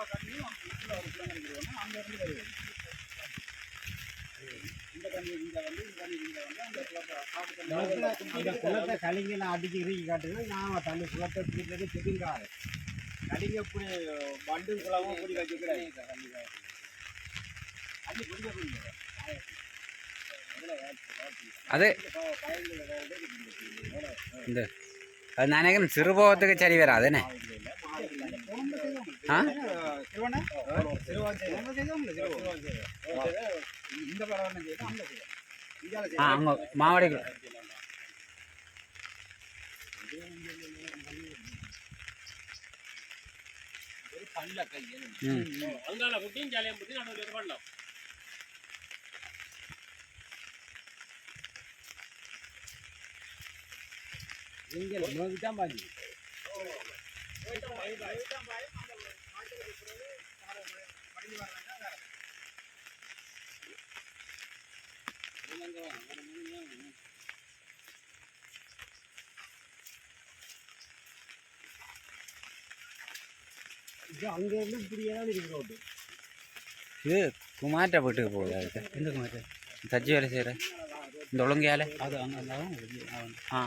ஒரு அங்கேருந்து வருது இந்த தண்ணி இங்கே வந்து இந்த தண்ணி வந்து அந்த குளத்தை அந்த குளத்தை கலிங்கெல்லாம் அடிச்சு இறுக்கி காட்டுங்க நான் தண்ணி குளத்தை பிடிக்கிறது பிடிங்காது கலிங்க இப்படி வண்டும் குளமும் தண்ணி அது இந்த அது நினைக்கிறேன் சிறுபோகத்துக்கு சரி வராதுன்னு அங்கே செய்தோம் அங்கால முட்டியும் ஜாலியம் முட்டி நடுவில் பண்ணலாம் இங்கே நோக்கி தான் பாஞ்சு அங்கேருந்து இப்படியே தான் இருக்கு இது குமார்ட்ட வீட்டுக்கு போகுது எந்த குமார்ட்ட? தச்சு வேலை செய்கிற இந்த ஒழுங்கையால? அது அங்கே ஆ ஆ.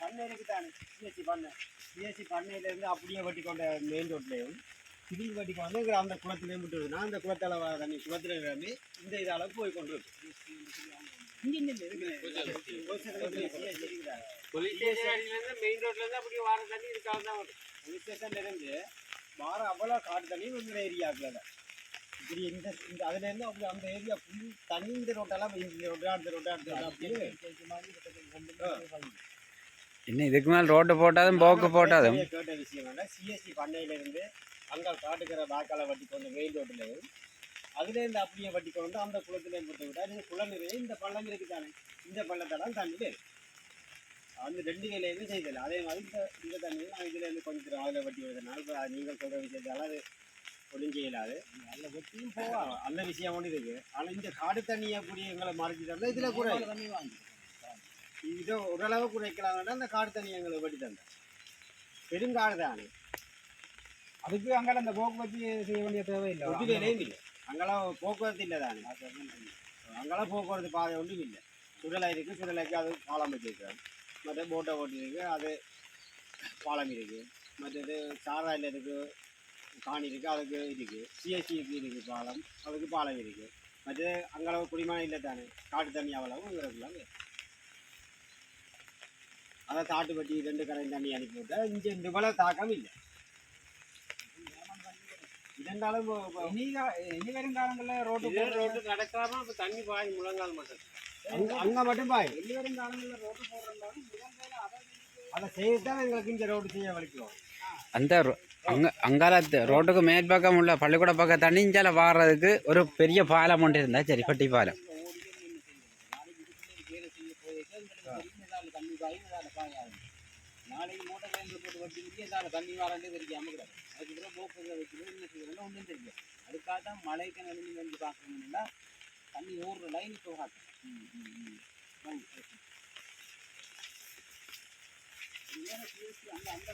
பண்ணைக்கு தானே சிஎஸ்சி பண்ணை சிஎஸ்சி பண்ணையிலேருந்து அப்படியே வெட்டி கொண்ட மெயின் ரோட்லேயும் திரும்பி வெட்டி கொண்டு அந்த குளத்துலேயும் விட்டு வருது. நான் அந்த குளத்தால் வர தண்ணி குளத்துல கிளம்பி இந்த இதால் போய் கொண்டு இருக்கு போலீஸ் ஸ்டேஷன்லேருந்து மெயின் ரோட்லேருந்து அப்படியே வார தண்ணி இருக்காது தான் வரும் போலீஸ் ஸ்டேஷன்ல இருந்து வார அவ்வளோ காட்டு தண்ணி இந்த ஏரியாக்குள்ள தான் இப்படி இந்த இந்த அதுலேருந்து அப்படி அந்த ஏரியா ஃபுல் தண்ணி இந்த ரோட்டெல்லாம் இந்த ரோட்டு அந்த ரோட்டு அந்த ரோட்டு அப்படியே இன்னும் இதுக்கு மேலே ரோட்டு போட்டாலும் போக்கு போட்டாலும். கேட்ட விஷயம் என்ன சிஎஸ்சி பண்ணையிலேருந்து அங்கே காட்டுக்கிற வாக்கால வட்டி கொண்டு மெயின் ரோட்லையும் அதுலேருந்து அப்படியே வட்டி கொண்டு அந்த குளத்துலேயும் போட்டு விட்டா இது குளம் நிறைய இந்த பள்ளம் இருக்கு தானே இந்த பள்ளத்தெல்லாம் தண்ணி அந்த ரெண்டு வேலையுமே செய்தல அதே மாதிரி இந்த தண்ணியும் நான் இதுலேருந்து கொஞ்சம் அதில் வட்டி இப்போ நீங்கள் சொல்கிற விஷயத்தால அது ஒன்றும் செய்யலாது நல்ல வெட்டியும் போவா. நல்ல விஷயம் ஒன்று இருக்கு. ஆனால் இந்த காடு தண்ணியை கூடிய எங்களை மறைச்சி தந்தால் இதில் கூட தண்ணி வாங்கி இதை ஓரளவு குறைக்கலாம்னா அந்த காடு தண்ணி எங்களுக்கு வெட்டி தந்தேன் பெருங்காடு தானே அதுக்கு அங்கே அந்த போக்கு வச்சு செய்ய வேண்டிய தேவை இல்லை ஒரு வேலையும் இல்லை. அங்கெல்லாம் போக்குவரத்து இல்லை தானே அங்கெல்லாம் போக்குவரத்து பாதை ஒன்றும் இல்லை. சுடலை இருக்குது சுடலைக்கு அது பாலம் வச்சிருக்கேன் மற்ற போட்டை ஓட்டிருக்கு அது பாலம் இருக்குது மற்றது சாராயில் இருக்கு காணி இருக்குது அதுக்கு இருக்குது சிஎஸ்சிக்கு இருக்குது பாலம் அதுக்கு பாலம் இருக்குது மற்றது அங்களவு குடிமனம் இல்லை தானே காட்டு தண்ணி அவ்வளவு இவருக்குலாம் அதை தாட்டு வட்டி ரெண்டு கரை தண்ணி அனுப்பி விட்டா இங்கே இந்த இவ்வளவு தாக்கம் இல்லை. இரண்டாலும் இனி இனி வரும் காலங்களில் ரோட்டு ரோட்டு நடக்காம இப்போ தண்ணி பாய் முழங்கால் மட்டும். அங்க மட்டும் பாய். அதை செய்யத்தான் எங்களுக்கு இந்த ரோடு செய்ய வலிக்கும். அந்த அங்க அங்கால ரோட்டுக்கு மேல் பக்கம் உள்ள பள்ளிக்கூட பக்கம் தண்ணி இஞ்சால வாடுறதுக்கு ஒரு பெரிய பாலம் ஒன்று இருந்தா சரி பட்டி பாலம். நாளைக்கு மூட்டை போட்டு தண்ணி வரண்டே அதுக்கப்புறம் போக்குவரத்து என்ன ஒன்றும் அதுக்காக தான் மழைக்கு வந்து பார்க்கணும்னா லைன் போகாது ம் ம் ம். வாங்க, பேசுங்க. இங்கே பேசி அந்த அந்த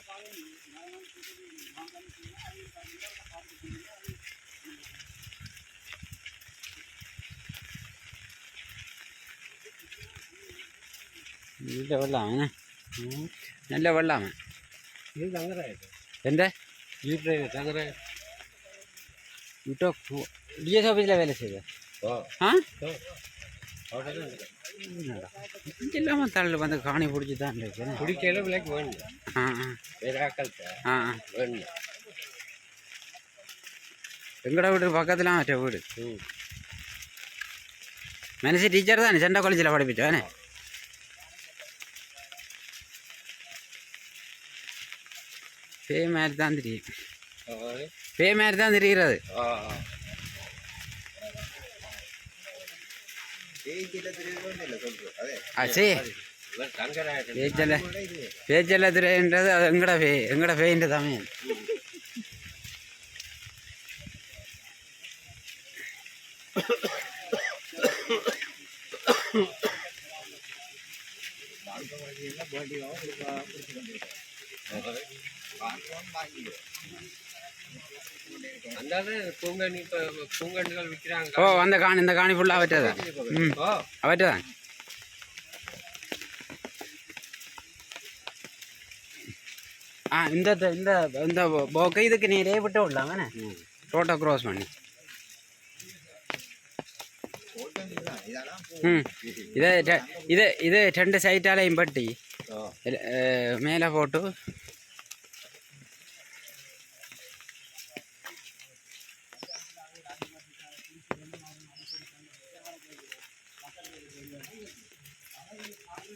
நல்ல வெள்ளாம நல்ல வெள்ளாம இது தங்குறாரு எந்த? வீட்டில் தங்குற விட்டோ டிஎஸ் ஆஃபீஸில் வேலை இது இல்லாமல் தள்ள வந்து காணி பிடிச்சி தான் இருக்கு குடிக்கையில விலைக்கு வேணும். ஆ ஆ. வேணும். எங்கட வீடு? பக்கத்தில் மற்ற வீடு. மனசு டீச்சர் தானே? செண்டா காலேஜில் படிப்பிச்சானே பே மாதிரி தான் தெரியும். பே மாதிரி தான் தெரிகிறது. ஆச்சு பேச்சல பேச்சல திரைன்றது அது எங்கட பே எங்கட பேயின்ற தமிழ் பாண்டியோ பாண்டியோ வாங்கிடுவோம் காணி இந்த காணி ஃபுல்லாக அவற்றதான் ம். ஓ அவற்றதான் ஆ இந்த இந்த இந்த போக்கை இதுக்கு நீரே விட்டு விடலாமே ரோட்டை க்ராஸ் பண்ணி. ம். இது இது இது ரெண்டு சைட்டாலையும் பட்டி. மேலே போட்டு